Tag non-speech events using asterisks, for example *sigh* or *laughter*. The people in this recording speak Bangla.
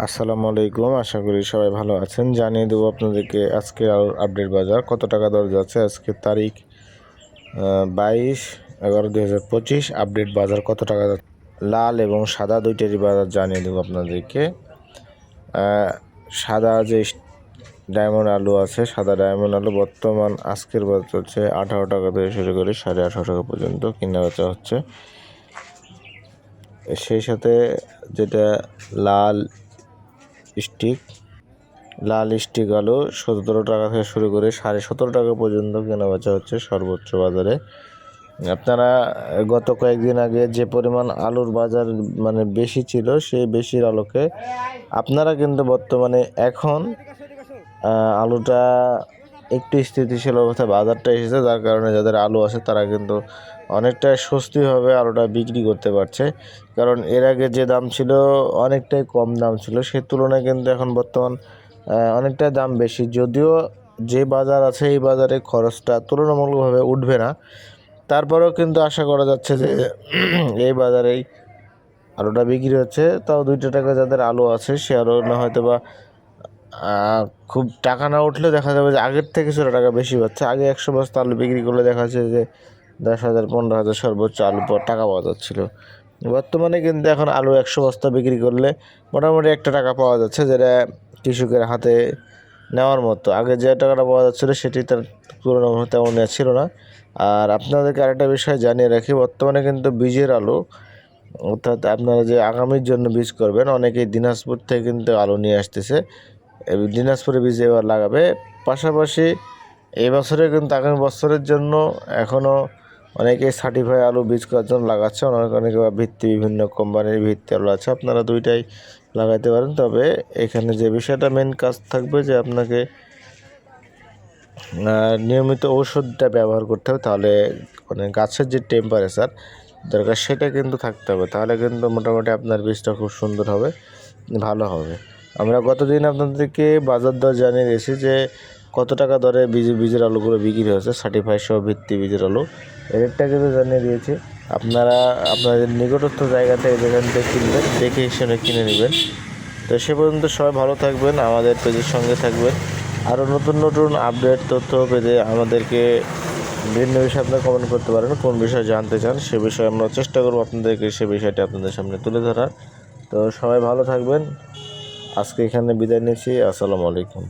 আসসালামু আলাইকুম, আশা করি সবাই ভালো আছেন। জানিয়ে দেবো আপনাদেরকে আজকে আলুর আপডেট বাজার, কত টাকা দর যাচ্ছে, আজকে তারিখ বাইশ এগারো দুই হাজার পঁচিশ আপডেট বাজার কত টাকা লাল এবং সাদা দুইটারই বাজার জানিয়ে দেবো আপনাদেরকে। সাদা যে ডায়মন্ড আলু আছে, সাদা ডায়মন্ড আলু বর্তমান আজকের বাজার চলছে আঠারো টাকা থেকে শুরু করে সাড়ে আঠারো টাকা পর্যন্ত কেনা বেচা হচ্ছে। সেই সাথে যেটা লাল স্টিক, লাল স্টিক আলু, সতেরো টাকা থেকে শুরু করে সাড়ে সতেরো টাকা পর্যন্ত কেনা বেচা হচ্ছে সর্বোচ্চ বাজারে। আপনারা গত কয়েকদিন আগে যে পরিমাণ আলুর বাজার মানে বেশি ছিল, সেই বেশির আলোকে আপনারা কিন্তু বর্তমানে এখন আলুটা একটু স্থিতিশীল অবস্থায় বাজারটা এসেছে, যার কারণে যাদের আলু আছে তারা কিন্তু অনেকটাই স্বস্তিভাবে আলুটা বিক্রি করতে পারছে। কারণ এর আগে যে দাম ছিল অনেকটাই কম দাম ছিল, সে তুলনায় কিন্তু এখন বর্তমান অনেকটাই দাম বেশি। যদিও যে বাজার আছে এই বাজারে খরচটা তুলনামূলকভাবে উঠবে না। তারপরেও কিন্তু আশা করা যাচ্ছে যে *clears throat* এই বাজারেই আলুটা বিক্রি হচ্ছে। তাও দুইটা টাকা যাদের আলু আছে, সে আলু না হয়তো বা খুব টাকা না উঠলে দেখা যাবে যে আগের থেকে ছোটো টাকা বেশি পাচ্ছে। আগে একশো বস্তা আলু বিক্রি করলে দেখা যাচ্ছে যে দশ হাজার, পনেরো হাজার সর্বোচ্চ আলু টাকা পাওয়া যাচ্ছিল। বর্তমানে কিন্তু এখন আলু একশো বস্তা বিক্রি করলে মোটামুটি একটা টাকা পাওয়া যাচ্ছে যেটা কৃষকের হাতে নেওয়ার মতো। আগে যে টাকাটা পাওয়া যাচ্ছিল সেটি তার তুলনা তেমন ছিল না। আর আপনাদেরকে আরেকটা বিষয় জানিয়ে রাখি, বর্তমানে কিন্তু বীজের আলু, অর্থাৎ আপনারা যে আগামীর জন্য বীজ করবেন, অনেকেই দিনাজপুর থেকে কিন্তু আলু নিয়ে আসতেছে। দিনাজপুরে বীজ এবার লাগাবে। পাশাপাশি এই বছরে কিন্তু আগামী বছরের জন্য এখনও অনেকে সার্টিফাই আলু বীজ করার জন্য লাগাচ্ছে। অনেক অনেকে ভিত্তি বিভিন্ন কোম্পানির ভিত্তি আলু আছে। আপনারা দুইটাই লাগাইতে পারেন। তবে এখানে যে বিষয়টা মেন কাজ থাকবে যে আপনাকে নিয়মিত ওষুধটা ব্যবহার করতে হবে। তাহলে মানে গাছের যে টেম্পারেচার দরকার সেটা কিন্তু থাকতে হবে। তাহলে কিন্তু মোটামুটি আপনার বীজটা খুব সুন্দর হবে, ভালো হবে। আমরা গতদিন আপনাদেরকে বাজার দর জানিয়ে দিয়েছি যে কত টাকা দরে বীজ, বীজের আলুগুলো বিক্রি হচ্ছে সার্টিফাই সহ ভিত্তি বীজের আলু। রেটটা কিন্তু জানিয়ে দিয়েছি। আপনারা, আপনাদের নিকটস্থ জায়গা থেকে যেখান থেকে কিনবেন, দেখে হিসেবে কিনে নেবেন। তো সে পর্যন্ত সবাই ভালো থাকবেন, আমাদের পেজের সঙ্গে থাকবেন। আরও নতুন নতুন আপডেট তথ্য পেতে আমাদেরকে বিভিন্ন বিষয়ে আপনারা কমেন্ট করতে পারেন। কোন বিষয়ে জানতে চান সে বিষয়ে আমরা চেষ্টা করব আপনাদেরকে সে বিষয়টি আপনাদের সামনে তুলে ধরার। তো সবাই ভালো থাকবেন। আজকে এখানে বিদায় নিচ্ছি আসসালামু আলাইকুম।